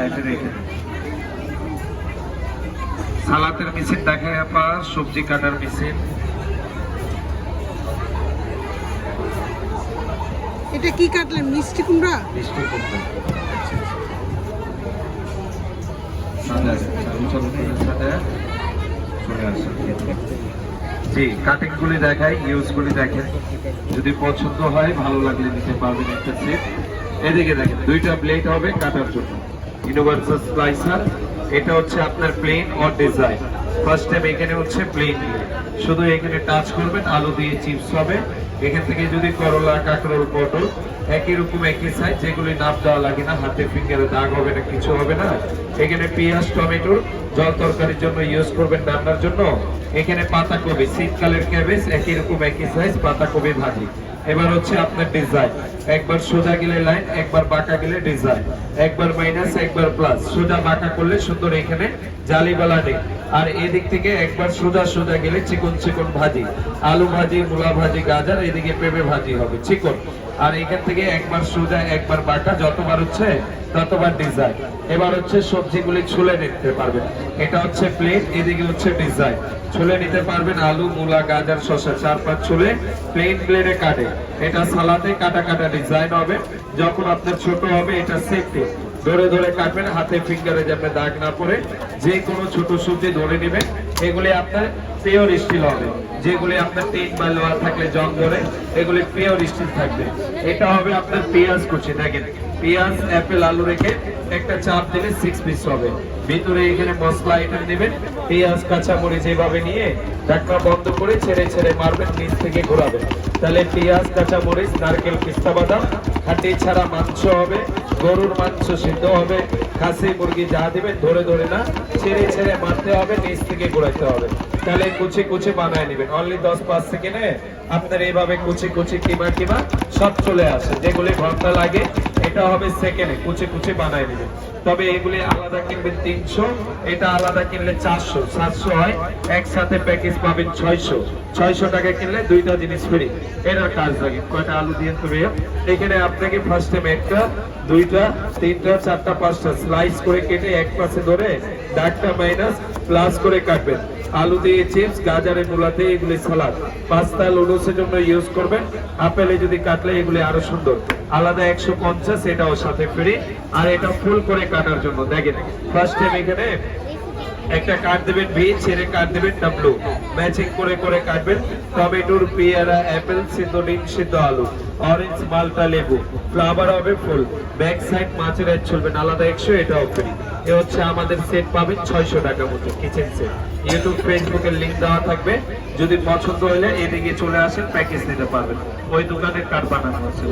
সাইডে রেখে সালাতের মেশিন দেখায় আপা সবজি কাটার মেশিন এটা কি কাটলেন মিষ্টি কুমড়া? মিষ্টি কুমড়ো। জি কাটিং গুলি দেখাই ইউজ গুলি দেখেন। যদি পছন্দ হয় ভালো লাগলে নিতে পারবেন একটা সেট এদিকে দেখেন দুইটা ব্লেড হবে কাটার জন্য। ইউনিভার্সাল স্লাইসার এটা হচ্ছে আপনার plain or design first time এখানে হচ্ছে প্লেন শুধু এখানে টাচ করবেন, আলু দিয়ে চিপস হবে। এখান থেকে যদি করলা, কাঁকরোল, পটল, একই রকম, একই সাইজ যেগুলি নাপ দেওয়া লাগে না, হাতে ফিঙ্গারে দাগ হবে না, কিছু হবে না। এখানে পেঁয়াজ টমেটোর জল তরকারির জন্য ইউজ করবেন রান্নার জন্য। এখানে পাতাকপি, শীতকালের ক্যাবেজ একই রকম, একই সাইজ পাতাকপি ভাজি। এবার হচ্ছে আপনার ডিজাইন একবার সোজা গেলে লাইন একবার বাঁকা গেলে ডিজাইন একবার মাইনাস একবার প্লাস সোজা বাঁকা করলে সুন্দর এখানে জালি বালা নেই। আর এদিক থেকে একবার সোজা সোজা গেলে চিকন চিকন ভাজি। আলু ভাজি, মূলা ভাজি, গাজর, এদিকে পেঁপে ভাজি হবে। চিকন। আর এখান থেকে একবার সোজা, একবার বাটা, যতবার হচ্ছে ততবার ডিজাইন এবার হচ্ছে সবজিগুলি ছুলে নিতে পারবেন। এটা হচ্ছে প্লেট এদিকে হচ্ছে ডিজাইন ছুলে নিতে পারবেন আলু, মূলা, গাজর শসা চার পাঁচ ছুলে প্লেন প্লেটে কাটে। এটা সালাদে কাটা কাটা ডিজাইন হবে। যখন আপনার ছোট হবে, এটা সেফটি ধরে ধরে কাটবেন, হাতে ফিঙ্গারে যাবে দাগ না পড়ে। যে কোনো ছোট সবজি ধরে নেবেন। এগুলি আপনার পিওর স্টিল হবে। যেগুলি আপনার টিন বা লোহা থাকলে জং ধরে, এগুলি পিওর স্টিল থাকবে। এটা হবে আপনার পেঁয়াজ কুচি, দেখেন। পেঁয়াজ, অ্যাপেল, আলু রেখে একটা চাপ দিলে সিক্স পিস হবে। ভিতরে এখানে মশলা আইটেম নেবেন পেঁয়াজ কাঁচা মরিচ এইভাবে নিয়ে ঢাকনা বন্ধ করে ছেড়ে ছেড়ে মারবেন, নিচ থেকে ঘোরাবেন। তাহলে পেঁয়াজ কাঁচা মরিচ নারকেল, পিস্তা বাদাম হাঁটি ছাড়া মাংস হবে, গরুর মাংস সিদ্ধ হবে, খাসি মুরগি যা দিবেন, ধরে ধরে না, ছেড়ে ছেড়ে মারতে হবে, নিচ থেকে ঘোরাতে হবে। তাহলে কুচি কুচি বানায় নেবেন। অনলি দশ পাঁচ সেকেন্ডে আপনার এইভাবে কুচি কুচি কিমা কিমা সব চলে আসে। যেগুলি ঘণ্টা লাগে, এটা হবে সেকেন্ডে কুচি কুচি বানায় নেবেন। তবে এগুলি আলাদা কিনবেন তিনশো, এটা আলাদা কিনলে চারশো। সাতশো হয়, একসাথে প্যাকেজ পাবেন ছয়শো। ছয়শো টাকা কিনলে দুইটা জিনিস ফ্রি এটার কাজ লাগে। কয়টা আলু দিয়ে তো ভাইয়া? এখানে আপনাকে ফার্স্ট টাইম একটা, দুইটা, তিনটা, চারটা, পাঁচটা স্লাইস করে কেটে এক পাশে ধরে, ডাকটা মাইনাস প্লাস করে কাটবেন। আলু দিয়ে চিপস গাজারে মূলাতে এগুলি সালাদ। পাস্তা লুডুসের জন্য ইউজ করবেন। আপেলে যদি কাটলে এগুলি আরও সুন্দর। আলাদা একশো পঞ্চাশ, এটাও সাথে ফ্রি আর এটা ফুল করে কাটার জন্য। দেখেন ফার্স্ট টাইম এখানে একটা কাট দেবেন ভি ছেড়ে কাট দেবেন ডাব্লু ম্যাচিং করে করে কাটবেন। টমেটোর, পেয়ারা অ্যাপেল সিদ্ধ ডিম, সিদ্ধ আলু। অরেঞ্জ মালটা, লেবু। ফ্লাভার হবে ফুল। ব্যাক সাইড মাছের এড চলবেন আলাদা একশো এটাও ফ্রি এ হচ্ছে আমাদের সেট পাবেন ছয়শো টাকা মতো কিচেন সেট ইউটিউব ফেসবুকের লিঙ্ক দেওয়া থাকবে। যদি পছন্দ হলে এদিকে চলে আসেন প্যাকেজ নিতে পারবেন। ওই দোকানের কার্ড বানানো আছে।